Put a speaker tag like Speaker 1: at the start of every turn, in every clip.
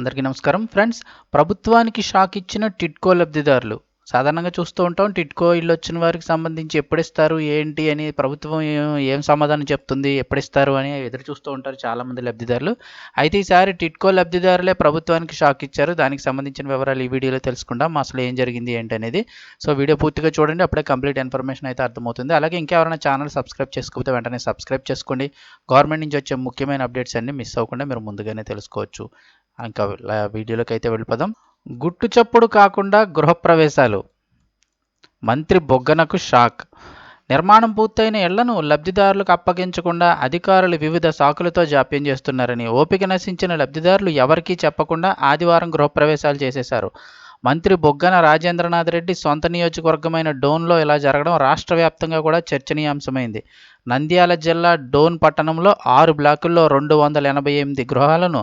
Speaker 1: అందరికీ నమస్కారం. ఫ్రెండ్స్ ప్రభుత్వానికి షాక్ ఇచ్చిన టిట్కో లబ్ధిదారులు. సాధారణంగా చూస్తూ ఉంటాం టిట్కో ఇల్లు వచ్చిన వారికి సంబంధించి ఎప్పుడు ఇస్తారు ఏంటి అని ప్రభుత్వం ఏం- సమాధానం చెప్తుంది ఎప్పుడిస్తారు అని ఎదురు చూస్తూ ఉంటారు చాలామంది లబ్ధిదారులు. అయితే ఈసారి టిట్కో లబ్ధిదారులే ప్రభుత్వానికి షాక్ ఇచ్చారు. దానికి సంబంధించిన వివరాలు ఈ వీడియోలో తెలుసుకుందాం అసలు ఏం జరిగింది ఏంటి అనేది. సో వీడియో పూర్తిగా చూడండి అప్పుడే కంప్లీట్ ఇన్ఫర్మేషన్ అయితే అర్థమవుతుంది. అలాగే ఇంకెవరైనా ఛానల్ సబ్స్క్రైబ్ చేసుకోకపోతే వెంటనే సబ్స్క్రైబ్ చేసుకోండి. గవర్నమెంట్ నుంచి వచ్చే ముఖ్యమైన అప్డేట్స్ అన్ని మిస్ అవ్వకుండా మీరు ముందుగానే తెలుసుకోవచ్చు. ఇంకా వీడియోలోకి అయితే వెళ్ళిపోదాం. గుట్టు చప్పుడు కాకుండా గృహప్రవేశాలు. మంత్రి బొగ్గనకు షాక్. నిర్మాణం పూర్తయిన ఇళ్ళను లబ్ధిదారులకు అప్పగించకుండా అధికారులు వివిధ సాకులతో జాప్యం చేస్తున్నారని ఓపిక నశించిన లబ్ధిదారులు ఎవరికీ చెప్పకుండా ఆదివారం గృహప్రవేశాలు చేసేశారు. మంత్రి బొగ్గన రాజేంద్రనాథ్ రెడ్డి సొంత నియోజకవర్గమైన డోన్లో ఇలా జరగడం రాష్ట్ర వ్యాప్తంగా కూడా చర్చనీయాంశమైంది. నంద్యాల జిల్లా డోన్ పట్టణంలో ఆరు బ్లాకుల్లో రెండు వందల ఎనభై ఎనిమిది గృహాలను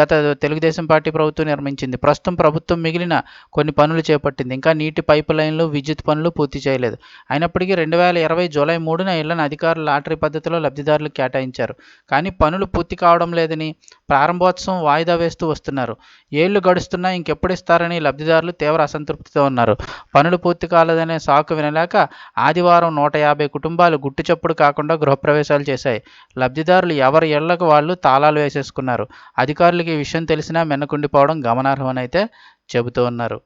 Speaker 1: గత తెలుగుదేశం పార్టీ ప్రభుత్వం నిర్మించింది. ప్రస్తుతం ప్రభుత్వం మిగిలిన కొన్ని పనులు చేపట్టింది. ఇంకా నీటి పైప్ లైన్లు విద్యుత్ పనులు పూర్తి చేయలేదు. అయినప్పటికీ రెండు వేల ఇరవై జూలై మూడున ఇళ్ళను అధికారులు లాటరీ పద్ధతిలో లబ్ధిదారులు కేటాయించారు. కానీ పనులు పూర్తి కావడం లేదని ప్రారంభోత్సవం వాయిదా వేస్తూ వస్తున్నారు. ఏళ్ళు గడుస్తున్నా ఇంకెప్పుడు ఇస్తారని లబ్ధిదారులు తీవ్ర అసంతృప్తితో ఉన్నారు. పనులు పూర్తి కాలేదనే సాకు వినలేక ఆదివారం నూట యాభై కుటుంబాలు గుట్టుచప్పుడు కాకుండా గృహప్రవేశాలు చేశాయి. లబ్ధిదారులు ఎవరి ఇళ్ళకు వాళ్ళు తాళాలు వేసేసుకున్నారు. అధికారులకు ఈ విషయం తెలిసినా మెన్నకుండిపోవడం గమనార్హమనైతే అయితే చెబుతూ ఉన్నారు.